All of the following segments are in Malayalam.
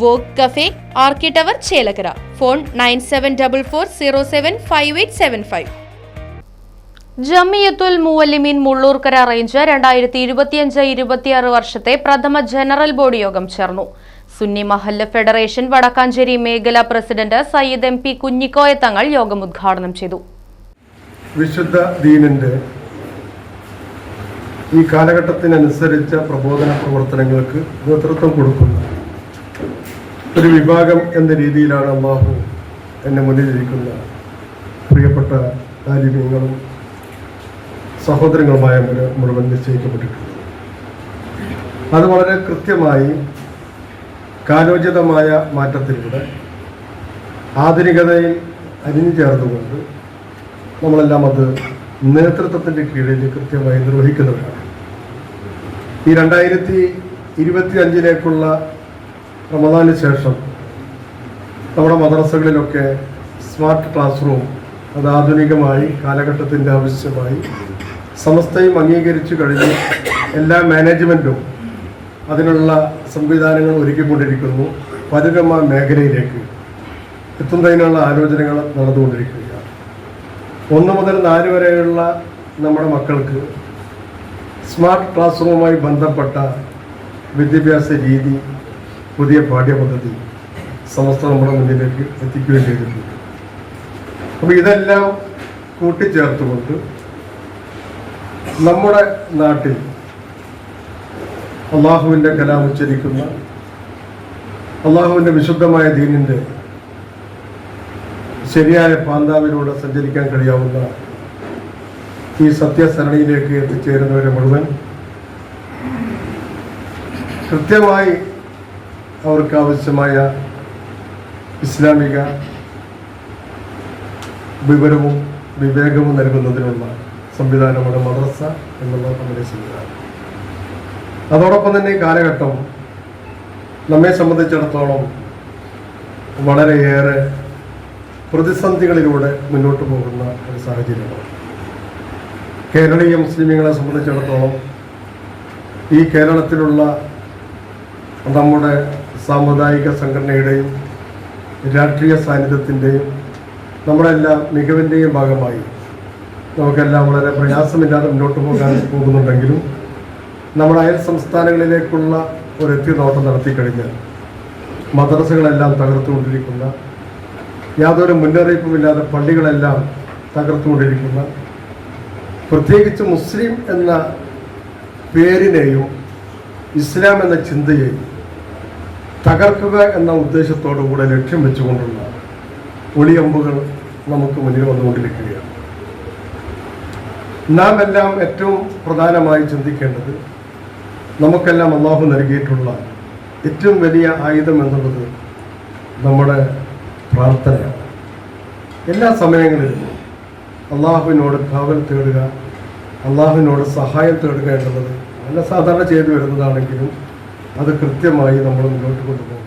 Walk cafe ആർക്കി tower Chelakkara. Phone nine seven double four zero seven five eight seven five. Jamiyathul Muallimeen Mullurkara range രണ്ടായിരത്തി ഇരുപത്തിയഞ്ച് ഇരുപത്തിയാറ് വർഷത്തെ പ്രഥമ ജനറൽ ബോഡി യോഗം ചേർന്നു. സുന്നി മഹല്ല് ഫെഡറേഷൻ വടക്കാഞ്ചേരി മേഖലാ president Sayyid M P Kunhikoya Thangal യോഗം ഉദ്ഘാടനം ചെയ്തു. വിശുദ്ധ ദീനിന്റെ ഈ കാലഘട്ടത്തിനനുസരിച്ച പ്രബോധന പ്രവർത്തനങ്ങൾക്ക് നേതൃത്വം കൊടുക്കുന്ന ഒരു വിഭാഗം എന്ന രീതിയിലാണ് അള്ളാഹു എന്നെ മുന്നിലിരിക്കുന്ന പ്രിയപ്പെട്ട കാര്യങ്ങളും സഹോദരങ്ങളുമായ മുഴുവൻ നിശ്ചയിക്കപ്പെട്ടിട്ടുണ്ട് അത് വളരെ കൃത്യമായി കാലോചിതമായ മാറ്റത്തിലൂടെ ആധുനികതയിൽ അരിഞ്ഞു ചേർന്നുകൊണ്ട് നമ്മളെല്ലാം അത് നേതൃത്വത്തിന്റെ കീഴിൽ കൃത്യമായി നിർവഹിക്കുന്നവരാണ്. ഈ രണ്ടായിരത്തി ഇരുപത്തി അഞ്ചിലേക്കുള്ള റമദാന് ശേഷം നമ്മുടെ മദ്രസകളിലൊക്കെ സ്മാർട്ട് ക്ലാസ് റൂം അത് ആധുനികമായി കാലഘട്ടത്തിന്റെ ആവശ്യമായി സമസ്തയും അംഗീകരിച്ചു കഴിഞ്ഞ് എല്ലാ മാനേജ്മെന്റും അതിനുള്ള സംവിധാനങ്ങൾ ഒരുക്കിക്കൊണ്ടിരിക്കുന്നു പരരമ മേഖലയിലേക്ക് എത്തുന്നതിനുള്ള ആലോചനകൾ നടന്നുകൊണ്ടിരിക്കുകയാണ്. ഒന്ന് മുതൽ നാല് വരെയുള്ള നമ്മുടെ മക്കൾക്ക് സ്മാർട്ട് ക്ലാസ് റൂമുമായി ബന്ധപ്പെട്ട വിദ്യാഭ്യാസ രീതി പുതിയ പാഠ്യപദ്ധതി സമസ്ത നമ്മുടെ മുന്നിലേക്ക് എത്തിക്കുകയും ചെയ്തിട്ടുണ്ട്. അപ്പോൾ ഇതെല്ലാം കൂട്ടിച്ചേർത്തുകൊണ്ട് നമ്മുടെ നാട്ടിൽ അള്ളാഹുവിന്റെ കലാം ഉച്ചരിക്കുന്ന അള്ളാഹുവിന്റെ വിശുദ്ധമായ ദീനിന്റെ ശരിയായ പാന്താവിലൂടെ സഞ്ചരിക്കാൻ കഴിയാവുന്ന ഈ സത്യസരണിയിലേക്ക് എത്തിച്ചേരുന്നവരെ മുഴുവൻ കൃത്യമായി അവർക്ക് ആവശ്യമായ ഇസ്ലാമിക വിവരവും വിവേകവും നൽകുന്നതിനുള്ള സംവിധാനമാണ് മദ്രസ എന്നുള്ള നമ്മുടെ സംവിധാനം. അതോടൊപ്പം തന്നെ കാലഘട്ടം നമ്മെ സംബന്ധിച്ചിടത്തോളം വളരെയേറെ പ്രതിസന്ധികളിലൂടെ മുന്നോട്ട് പോകുന്ന ഒരു സാഹചര്യമാണ്. കേരളീയ മുസ്ലിമുകളെ സംബന്ധിച്ചിടത്തോളം ഈ കേരളത്തിലുള്ള നമ്മുടെ സാമുദായിക സംഘടനയുടെയും രാഷ്ട്രീയ സാന്നിധ്യത്തിന്റെയും നമ്മളെല്ലാം മികവിന്റെയും ഭാഗമായി നമുക്കെല്ലാം വളരെ പ്രയാസമില്ലാതെ മുന്നോട്ട് പോകാൻ പോകുന്നുണ്ടെങ്കിലും നമ്മുടെ അയൽ സംസ്ഥാനങ്ങളിലേക്കുള്ള ഒരു എത്തിനോട്ടം നടത്തിക്കഴിഞ്ഞാൽ മദ്രസകളെല്ലാം തകർത്തുകൊണ്ടിരിക്കുന്ന യാതൊരു മുന്നറിയിപ്പുമില്ലാതെ പള്ളികളെല്ലാം തകർത്തുകൊണ്ടിരിക്കുന്ന പ്രത്യേകിച്ച് മുസ്ലിം എന്ന പേരിനെയും ഇസ്ലാം എന്ന ചിന്തയെയും തകർക്കുക എന്ന ഉദ്ദേശത്തോടു കൂടെ ലക്ഷ്യം വെച്ചുകൊണ്ടുള്ള ഒളിയമ്പുകൾ നമുക്ക് മുന്നിൽ വന്നുകൊണ്ടിരിക്കുകയാണ് നാം എല്ലാം ഏറ്റവും പ്രധാനമായി ചിന്തിക്കേണ്ടത് നമുക്കെല്ലാം അള്ളാഹു നൽകിയിട്ടുള്ള ഏറ്റവും വലിയ ആയുധം എന്നുള്ളത് നമ്മുടെ പ്രാർത്ഥനയാണ്. എല്ലാ സമയങ്ങളിലും അള്ളാഹുവിനോട് കാവൽ തേടുക അള്ളാഹുവിനോട് സഹായം തേടുക എന്നുള്ളത് നല്ല സാധാരണ ചെയ്തു വരുന്നതാണെങ്കിലും അത് കൃത്യമായി നമ്മൾ മുന്നോട്ട് കൊണ്ടുപോകണം.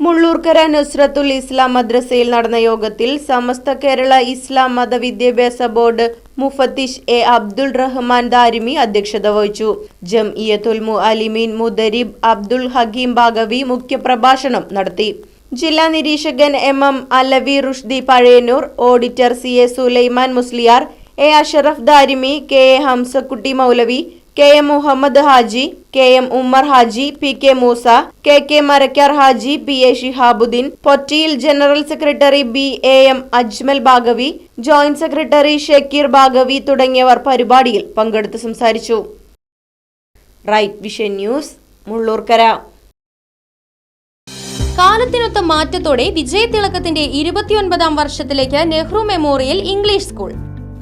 മുള്ളൂർക്കര നുസ്രത്തുൽ ഇസ്ലാം മദ്രസയിൽ നടന്ന യോഗത്തിൽ സമസ്ത കേരള ഇസ്ലാം മത വിദ്യാഭ്യാസ ബോർഡ് മുഫത്തിഷ് എ അബ്ദുൾ റഹ്മാൻ ദാരിമി അധ്യക്ഷത വഹിച്ചു. ജംഇയത്തുൽ മുഅലിമീൻ മുദരിബ് അബ്ദുൾ ഹക്കീം ബാഗവി മുഖ്യപ്രഭാഷണം നടത്തി. ജില്ലാ നിരീക്ഷകൻ M M Alavi Rushdi Pazhayannur auditor C A Sulaiman Musliyar A Ashraf Darimi K A Hamzakutty Moulavi K M Muhammad Haji K M Ummar Haji P K Moosa K K Marakkar Haji P A Shihabuddin Pottiyil general secretary B A M Ajmal Bhagavi joint secretary Shakeer Bhagavi തുടങ്ങിയവർ പരിപാടിയിൽ പങ്കെടുത്ത് സംസാരിച്ചു. Right vision news Mullurkara. കാലത്തിനൊത്ത മാറ്റത്തോടെ വിജയതിളക്കത്തിന്റെ ഇരുപത്തിയൊൻപതാം വർഷത്തിലേക്ക് നെഹ്റു മെമ്മോറിയൽ ഇംഗ്ലീഷ് സ്കൂൾ.